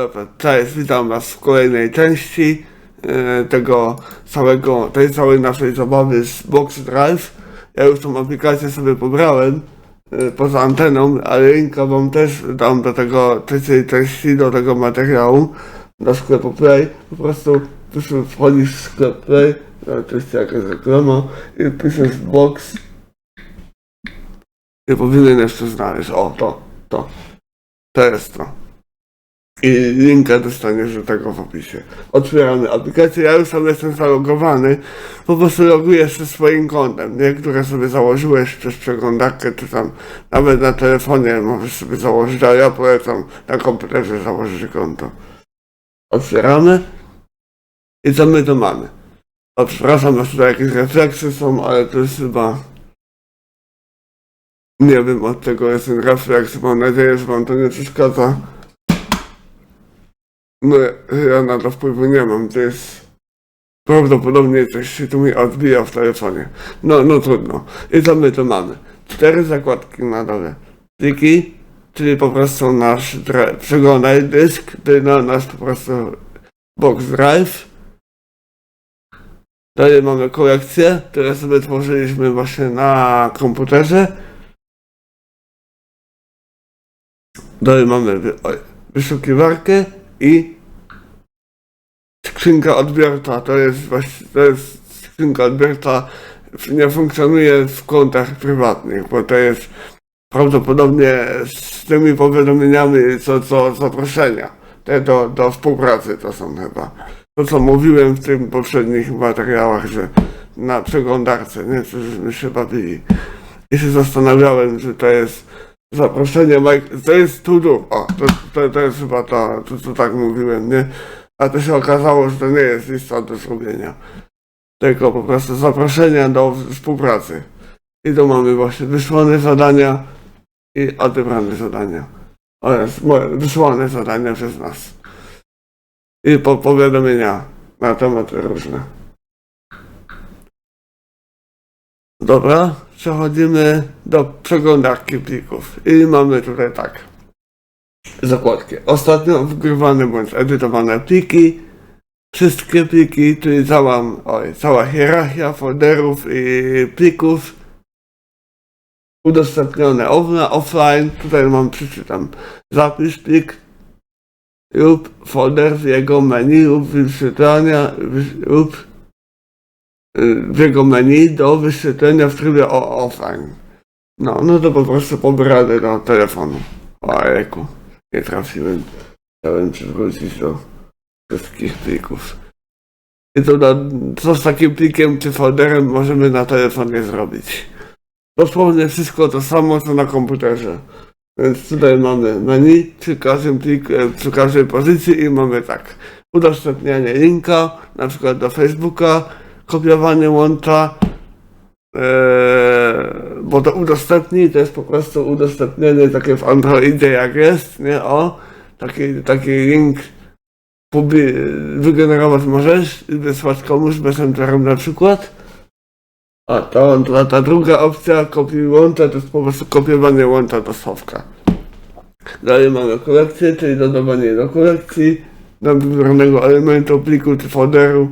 Dobra, cześć, witam was w kolejnej części e, tego całego, tej całej naszej zabawy z Box Drive. Ja już tą aplikację sobie pobrałem e, poza anteną, ale linka wam też dam do tego trzeciej części, do tego materiału do sklepu Play. Po prostu tu wchodzisz w sklep Play, oczywiście jakaś reklama i piszesz Box i powinien jeszcze znaleźć. O, to, to. To jest to. I linka dostaniesz do tego w opisie. Otwieramy aplikację. Ja już tam jestem zalogowany. Po prostu logujesz się swoim kontem, nie? które sobie założyłeś przez przeglądarkę, czy tam nawet na telefonie możesz sobie założyć, ale ja polecam na komputerze założyć konto. Otwieramy. I co my tu mamy? O, przepraszam, że tutaj jakieś refleksy są, ale to jest chyba... Nie wiem od czego jest ten refleks. Mam nadzieję, że wam to nie przeszkadza. No, ja na to wpływu nie mam, to jest... Prawdopodobnie coś się tu mi odbija w telefonie. No, no trudno. I co my tu mamy? Cztery zakładki na dole. Czyli po prostu nasz przeglądaj dysk, czyli na nasz po prostu box drive. Dalej mamy kolekcję, które sobie tworzyliśmy właśnie na komputerze. Dalej mamy wyszukiwarkę i skrzynka odbiorcza. To jest właśnie, to jest skrzynka odbiorcza, nie funkcjonuje w kontach prywatnych, bo to jest prawdopodobnie z tymi powiadomieniami co, co zaproszenia. Te do, do współpracy to są chyba. To co mówiłem w tym poprzednich materiałach, że na przeglądarce, nie, żeśmy się bawili. I się zastanawiałem, że to jest zaproszenie, to jest to do, to, to jest chyba to, to, co tak mówiłem, nie? A to się okazało, że to nie jest lista do zrobienia, tylko po prostu zaproszenia do współpracy. I tu mamy właśnie wysłane zadania i odebrane zadania. Oraz wysłane zadania przez nas. I po powiadomienia na tematy różne. Dobra, przechodzimy do przeglądarki plików. I mamy tutaj tak. Zakładki. Ostatnio wgrywane bądź edytowane pliki. Wszystkie pliki, czyli cała, oj, cała hierarchia folderów i plików udostępnione off- offline. Tutaj mam, przeczytam. Zapisz plik lub folder w jego menu lub wyświetlania lub y, w jego menu do wyświetlenia w trybie offline. No, no to po prostu pobierane do telefonu. Ojejku, nie trafiłem. Chciałem przywrócić do wszystkich plików. I to na, co z takim plikiem czy folderem możemy na telefonie zrobić. Dosłownie wszystko to samo co na komputerze. Więc tutaj mamy menu przy każdym plik, e, przy każdej pozycji i mamy tak. Udostępnianie linka, na przykład do Facebooka, kopiowanie łącza, e, bo to udostępnij to jest po prostu udostępnienie takie w Androidzie jak jest, nie? O, taki, taki link publi- wygenerować możesz i wysłać komuś messengerem na przykład. A to, ta, ta druga opcja kopii łącza to jest po prostu kopiowanie łącza do schowka. Dalej mamy kolekcję, czyli dodawanie do kolekcji, do wybranego elementu, pliku czy folderu.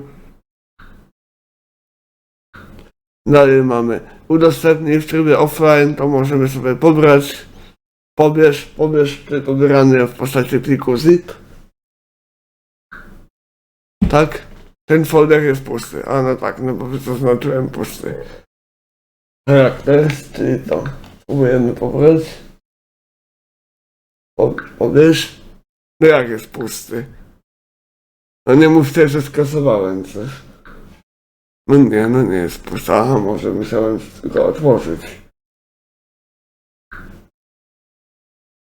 Dalej mamy udostępnij w trybie offline, to możemy sobie pobrać. Pobierz, pobierz czy pobierany w postaci pliku zip. Tak? Ten folder jest pusty. A no tak, no bo zaznaczyłem pusty. Tak, teraz czyli to. Spróbujemy pobrać. Po, pobierz. No jak jest pusty? No nie mówcie, że skasowałem coś. No nie, no nie jest pusty. Aha, może musiałem go otworzyć.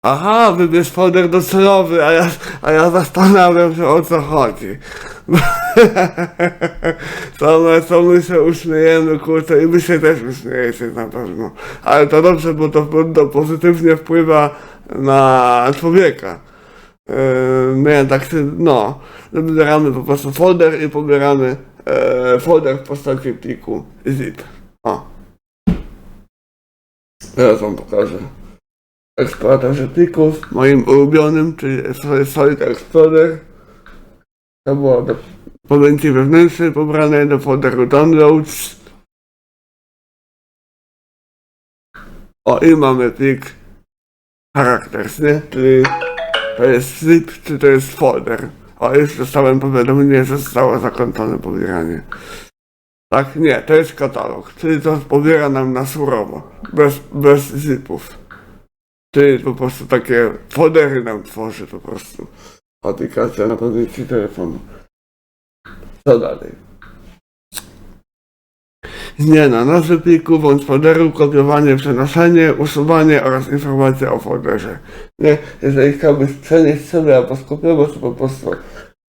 Aha, wybierz folder docelowy, a ja, a ja zastanawiam się o co chodzi. To my, to my się uśmiejemy, kurczę, i wy się też uśmiejecie na pewno. Ale to dobrze, bo to, pozytywnie wpływa na człowieka. Yy, nie, tak, się- no, wybieramy po prostu folder i pobieramy e, folder w postaci pliku zip. O. Teraz wam pokażę. eksploratorze plików, moim ulubionym, czyli Solid Explorer. To było do pamięci wewnętrznej pobrane do folderu Downloads. O i mamy plik Characters, nie? Czyli to jest zip, czy to jest folder. O, już dostałem powiadomienie, że zostało zakończone pobieranie. Tak? Nie, to jest katalog, czyli to pobiera nam na surowo, bez, bez zipów. Czyli po prostu takie foldery nam tworzy po prostu. Aplikacja na pozycji telefonu. Co dalej? Zmiana nazwy pliku, bądź folderu, kopiowanie, przenoszenie, usuwanie oraz informacje o folderze. Nie, jeżeli chciałbyś przenieść sobie albo skopiować, to po prostu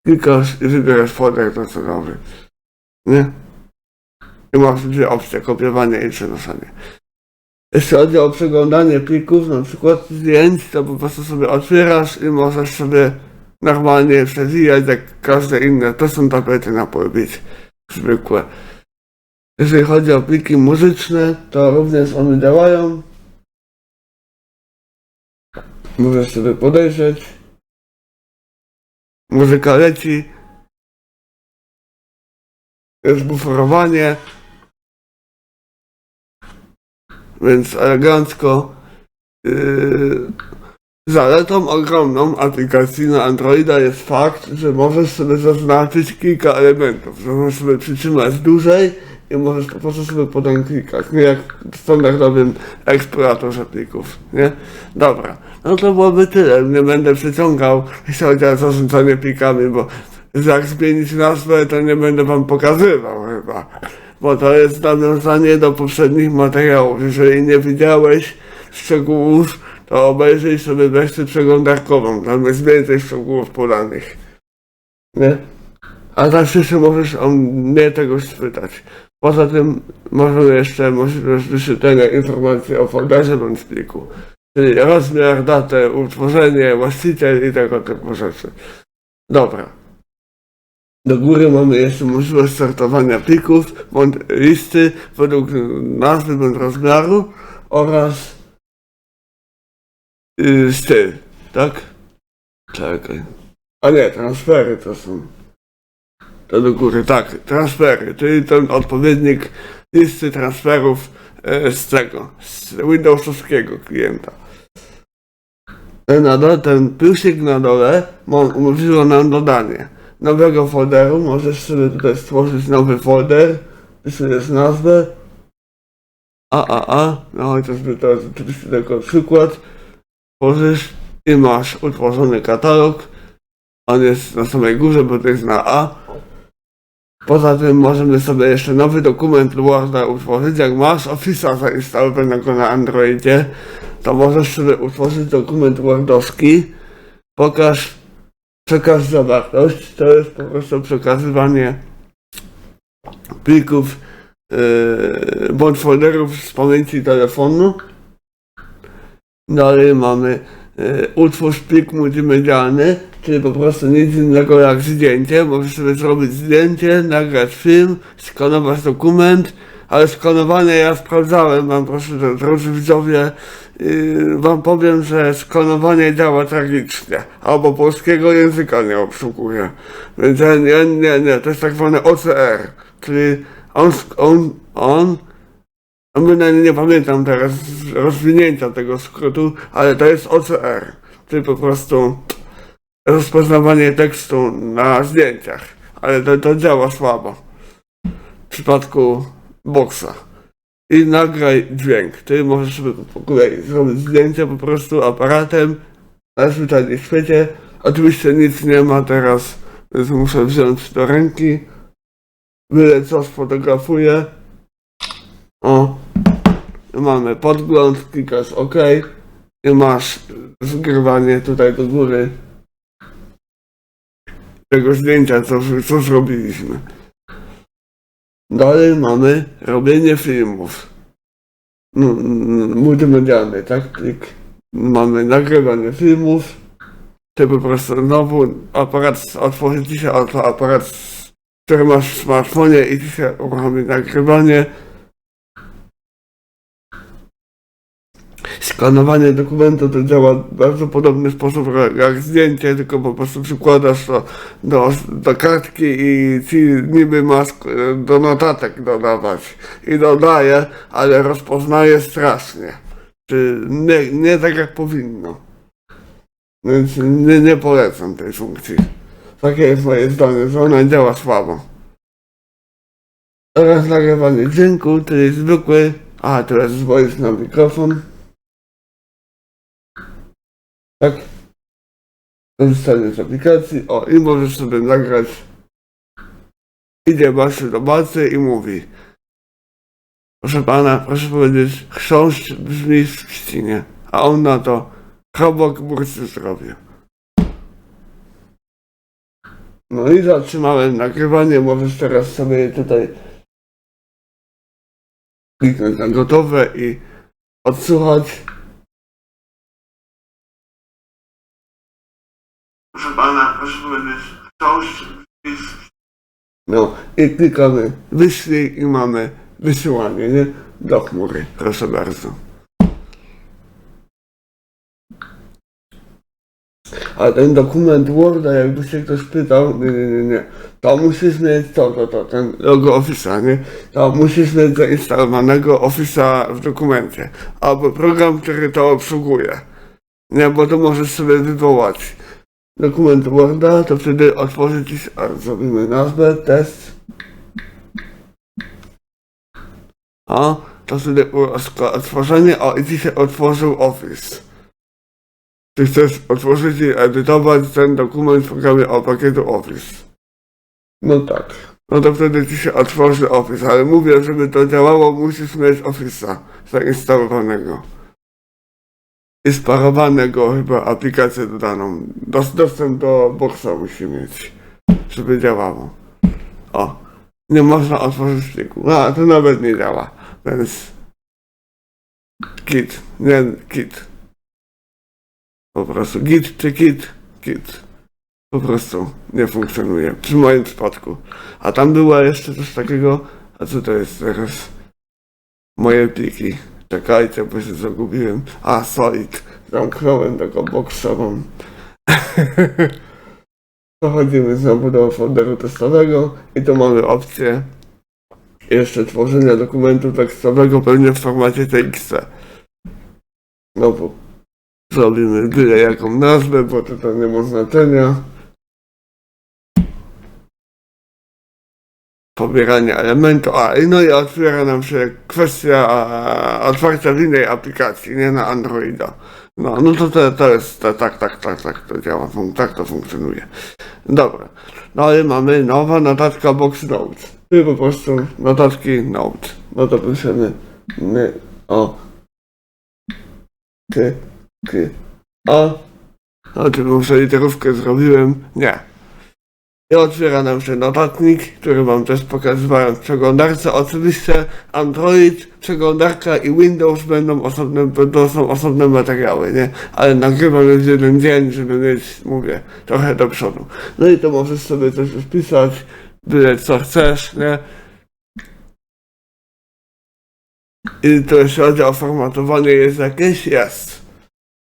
klikasz i wybierasz folder docelowy. Nie? I masz dwie opcje, kopiowanie i przenoszenie. Jeśli chodzi o przeglądanie plików, na przykład zdjęć, to po prostu sobie otwierasz i możesz sobie normalnie przewijać jak każde inne. To są tapety na pulpit. Zwykłe. Jeżeli chodzi o pliki muzyczne, to również one działają. Możesz sobie podejrzeć. Muzyka leci. Jest buforowanie. Więc elegancko. Yy, zaletą ogromną aplikacji na Androida jest fakt, że możesz sobie zaznaczyć kilka elementów. Że możesz sobie przytrzymać dłużej i możesz po prostu sobie potem klikać. Nie jak w standardowym eksploratorze plików. Nie? Dobra. No to byłoby tyle. Nie będę przeciągał, jeśli chodzi o zarządzanie plikami, bo jak zmienić nazwę, to nie będę wam pokazywał chyba. Bo to jest nawiązanie do poprzednich materiałów. Jeżeli nie widziałeś szczegółów, to obejrzyj sobie wersję przeglądarkową. Tam jest więcej szczegółów podanych. Nie? A zawsze jeszcze możesz o mnie tego spytać. Poza tym możemy jeszcze możliwość wyświetlenia informacji o folderze bądź pliku. Czyli rozmiar, datę, utworzenie, właściciel i tego typu rzeczy. Dobra. Do góry mamy jeszcze możliwość sortowania plików bądź listy według nazwy bądź rozmiaru oraz yy, styl, tak? Czekaj. A nie, transfery to są. To do góry, tak, transfery, czyli ten odpowiednik listy transferów e, z tego, z Windowsowskiego klienta. Ten, na ten plusik na dole mo- umożliwia nam dodanie nowego folderu. Możesz sobie tutaj stworzyć nowy folder, wpisujesz nazwę AAA, no chociażby to jest oczywiście tylko przykład. Tworzysz i masz utworzony katalog. On jest na samej górze, bo to jest na A. Poza tym możemy sobie jeszcze nowy dokument Worda utworzyć. Jak masz Office'a zainstalowanego na Androidzie, to możesz sobie utworzyć dokument Wordowski. Pokaż, przekaż zawartość. To jest po prostu przekazywanie plików yy, bądź folderów z pamięci telefonu. Dalej mamy yy, utwórz plik multimedialny, czyli po prostu nic innego jak zdjęcie. Możesz sobie zrobić zdjęcie, nagrać film, skanować dokument, ale skanowanie ja sprawdzałem, wam proszę, drodzy widzowie, yy, wam powiem, że skanowanie działa tragicznie, albo polskiego języka nie obsługuje. Więc nie, nie, nie, to jest tak zwane OCR, czyli on, on, on nie pamiętam teraz rozwinięcia tego skrótu, ale to jest OCR, czyli po prostu rozpoznawanie tekstu na zdjęciach, ale to, to działa słabo w przypadku boksa. I nagraj dźwięk. Ty możesz sobie po kolei zrobić zdjęcie po prostu aparatem na zwyczajnym świecie. Oczywiście nic nie ma teraz, więc muszę wziąć do ręki. Byle co sfotografuję. O. Mamy podgląd, klikasz OK. I masz zgrywanie tutaj do góry tego zdjęcia, co, co zrobiliśmy. Dalej mamy robienie filmów. No, multimedialny, tak? Klik. Mamy nagrywanie filmów. Ty po prostu znowu aparat, otworzy ci się aparat, który masz w smartfonie i ci się uruchomi nagrywanie. Skanowanie dokumentu to działa w bardzo podobny sposób jak- zdjęcie, tylko po prostu przykładasz to do, do kartki i ci niby masz e, do notatek dodawać i dodaje, ale rozpoznaje strasznie. Czy nie, nie tak jak powinno. Więc nie, nie polecam tej funkcji. Takie jest moje zdanie, że ona działa słabo. Teraz nagrywanie dźwięku, to jest zwykły, a teraz dzwonisz na mikrofon. Tak. Korzystanie z aplikacji, o i możesz sobie nagrać. Idzie Basiu do Bacy i mówi. Proszę pana, proszę powiedzieć, chrząszcz brzmi w trzcinie, a on na to chrobok burcy zdrowie. No i zatrzymałem nagrywanie, możesz teraz sobie tutaj kliknąć na gotowe i odsłuchać. Proszę pana, proszę no i klikamy wyślij i mamy wysyłanie, nie? Do chmury, proszę bardzo. A ten dokument Worda, jakby się ktoś pytał, nie, nie, nie, nie, to musisz mieć to, to, to, ten logo Office'a, nie? To musisz mieć zainstalowanego Office'a w dokumencie, albo program, który to obsługuje. Nie, bo to możesz sobie wywołać dokument Worda, to wtedy otworzy ci się, a zrobimy nazwę, test. O, to wtedy otworzenie, o i ci się otworzył Office. Ty chcesz otworzyć i edytować ten dokument w programie o pakietu Office. No tak. No to wtedy ci się otworzy Office, ale mówię, żeby to działało, musisz mieć Office'a zainstalowanego. I chyba aplikację dodaną. Dos, dostęp do boxa musi mieć, żeby działało. O, nie można otworzyć pliku. A, to nawet nie działa, więc git, nie git. Po prostu git czy git, git. Po prostu nie funkcjonuje, przy moim przypadku. A tam była jeszcze coś takiego, a co to jest teraz? Moje pliki. Czekajcie, bo się zagubiłem. A, solid. Zamknąłem tego boksową. Przechodzimy znowu do folderu testowego i tu mamy opcję jeszcze tworzenia dokumentu tekstowego pewnie w formacie TXT. Znowu zrobimy byle jaką nazwę, bo to, to nie ma znaczenia. Pobierania elementu, a i no i otwiera nam się kwestia otwarcia w innej aplikacji, nie na Androida. No, no to, to, to jest, to, tak, tak, tak, tak to działa, tak to funkcjonuje. Dobra, no i mamy nowa notatka Box Note. I po prostu notatki Note. No to piszemy, my, o, ty, ty, o. No, czy muszę literówkę zrobiłem? Nie. I otwiera nam się notatnik, który wam też pokazywałem w przeglądarce. Oczywiście Android, przeglądarka i Windows będą osobne, będą są osobne materiały, nie? Ale nagrywam już jeden dzień, żeby mieć, mówię, trochę do przodu. No i to możesz sobie coś wpisać, byle co chcesz, nie? I to jeśli chodzi o formatowanie jest jakieś? Jest.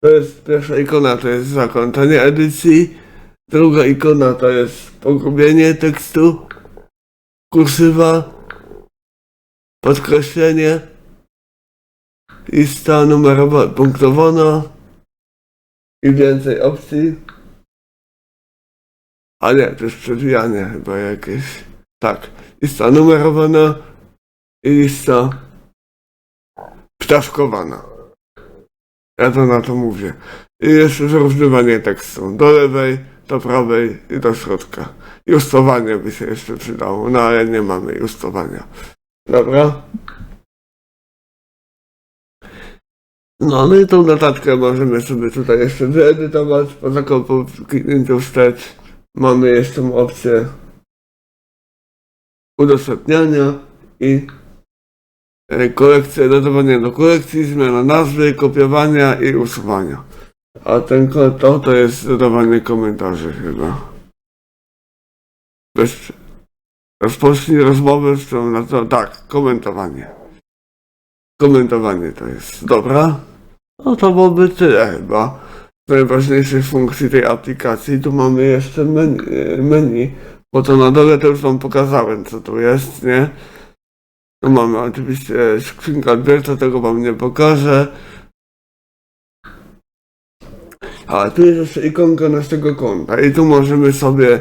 To jest pierwsza ikona, to jest zakończenie edycji. Druga ikona to jest pogrubienie tekstu, kursywa, podkreślenie, lista numerowa punktowana i więcej opcji. A nie, to jest przewijanie chyba jakieś. Tak, lista numerowana i lista ptaszkowana. Ja to na to mówię. I jeszcze wyrównywanie tekstu do lewej, do prawej i do środka. Justowanie by się jeszcze przydało, no ale nie mamy justowania. Dobra? No, no i tą notatkę możemy sobie tutaj jeszcze wyedytować. Po taką po kliknięciu wstecz mamy jeszcze opcję udostępniania i e, kolekcję, dodawanie do kolekcji, zmiana nazwy, kopiowania i usuwania. A ten to, to jest dodawanie komentarzy chyba. Bez... Rozpocznij rozmowę z tą, na to, tak, komentowanie. Komentowanie to jest, dobra. No to byłoby tyle chyba. Z funkcji tej aplikacji. Tu mamy jeszcze menu, menu, bo to na dole to już wam pokazałem co tu jest, nie? No mamy oczywiście skrzynkę odbiorca, tego wam nie pokażę. A tu jest jeszcze ikonka naszego konta. I tu możemy sobie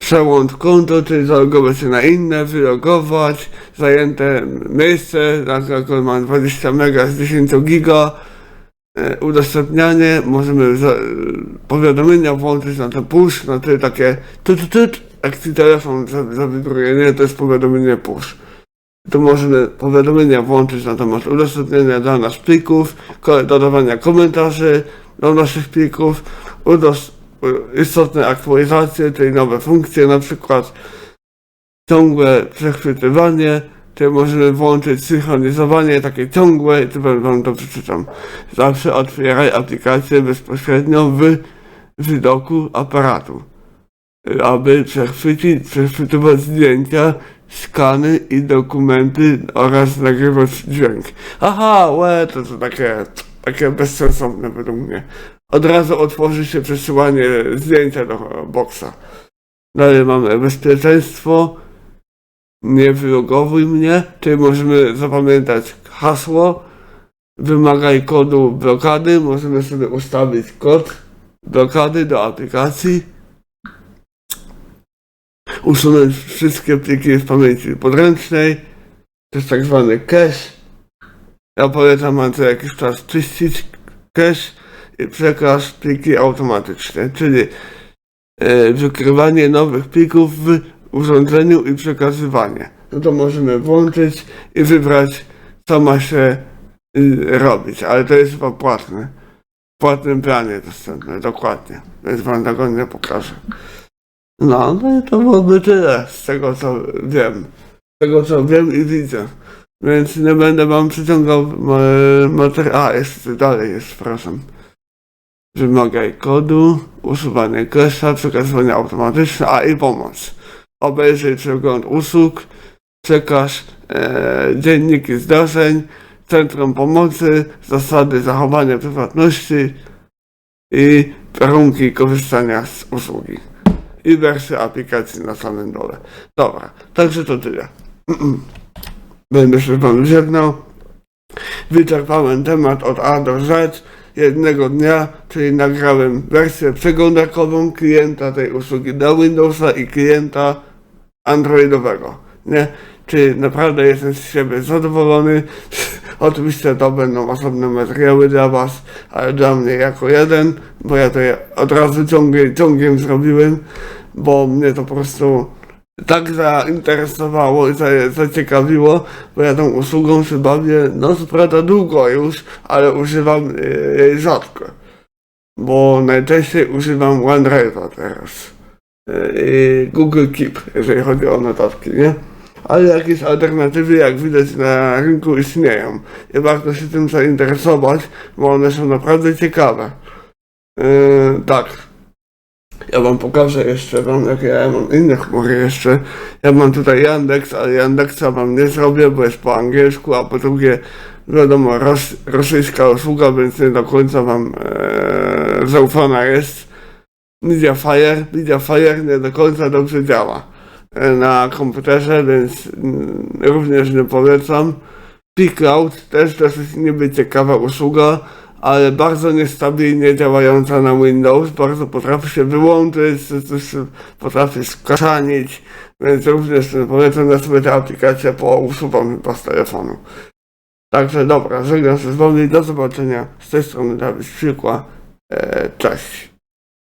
przełącz konto, czyli zalogować się na inne, wylogować, zajęte miejsce, na przykład mam 20 mega z 10 giga, e, udostępnianie, możemy za, e, powiadomienia włączyć na te push, na te takie tut, tut, jak ci telefon za- zawibruje, nie, to jest powiadomienie push. Tu możemy powiadomienia włączyć na temat udostępnienia dla nas plików, dodawania komentarzy do naszych plików, u- istotne aktualizacje, czyli nowe funkcje, na przykład ciągłe przechwytywanie, czyli możemy włączyć synchronizowanie takie ciągłe, i tu wam to przeczytam. Zawsze otwieraj aplikację bezpośrednio w widoku aparatu, aby przechwycić, przechwytywać zdjęcia, skany i dokumenty oraz nagrywać dźwięk. Aha, łe, to, to takie, takie bezsensowne według mnie. Od razu otworzy się przesyłanie zdjęcia do boksa. Dalej mamy bezpieczeństwo. Nie wylogowuj mnie, czyli możemy zapamiętać hasło. Wymagaj kodu blokady. Możemy sobie ustawić kod blokady do aplikacji. Usunąć wszystkie pliki z pamięci podręcznej. To jest tak zwany cache. Ja polecam co jakiś czas czyścić cache i przekaz pliki automatycznie, czyli e, wykrywanie nowych plików w urządzeniu i przekazywanie. No to możemy włączyć i wybrać, co ma się y, robić, ale to jest chyba płatne. W płatnym planie dostępne, dokładnie. Więc wam tego nie pokażę. No, no i to byłoby tyle z tego, co wiem. Z tego, co wiem i widzę. Więc nie będę wam przyciągał materiału. A, jeszcze dalej jest, przepraszam. Wymagaj kodu, usuwanie cache'a, przekazywanie automatyczne, a i pomoc. Obejrzyj przegląd usług, przekaż e, dzienniki zdarzeń, centrum pomocy, zasady zachowania prywatności i warunki korzystania z usługi. I wersja aplikacji na samym dole. Dobra, także to tyle. Będę się wam żegnał. Wyczerpałem temat od A do Z jednego dnia, czyli nagrałem wersję przeglądarkową klienta tej usługi do Windowsa i klienta Androidowego, nie? Czyli naprawdę jestem z siebie zadowolony. Oczywiście to będą osobne materiały dla Was, ale dla mnie jako jeden, bo ja to od razu ciągiem, ciągiem zrobiłem, bo mnie to po prostu tak zainteresowało i za- zaciekawiło, bo ja tą usługą się bawię, no co prawda długo już, ale używam e, jej rzadko. Bo najczęściej używam OneDrive'a teraz. E, I Google Keep, jeżeli chodzi o notatki, nie? Ale jakieś alternatywy, jak widać na rynku istnieją. I warto się tym zainteresować, bo one są naprawdę ciekawe. E, tak. Ja wam pokażę jeszcze wam, jakie ja mam inne chmury jeszcze. Ja mam tutaj Yandex, ale Yandexa wam nie zrobię, bo jest po angielsku, a po drugie, wiadomo, ros, rosyjska usługa, więc nie do końca wam e, zaufana jest. Mediafire, Mediafire nie do końca dobrze działa e, na komputerze, więc mm, również nie polecam. P-Cloud też dosyć niby ciekawa usługa, ale bardzo niestabilnie działająca na Windows, bardzo potrafi się wyłączyć, coś- potrafi skaszanić, więc również nie polecam na sobie tę aplikację, bo usuwam chyba z telefonu. Także dobra, żegnam się z wami, do zobaczenia z tej strony Dawid Szykła, e, cześć.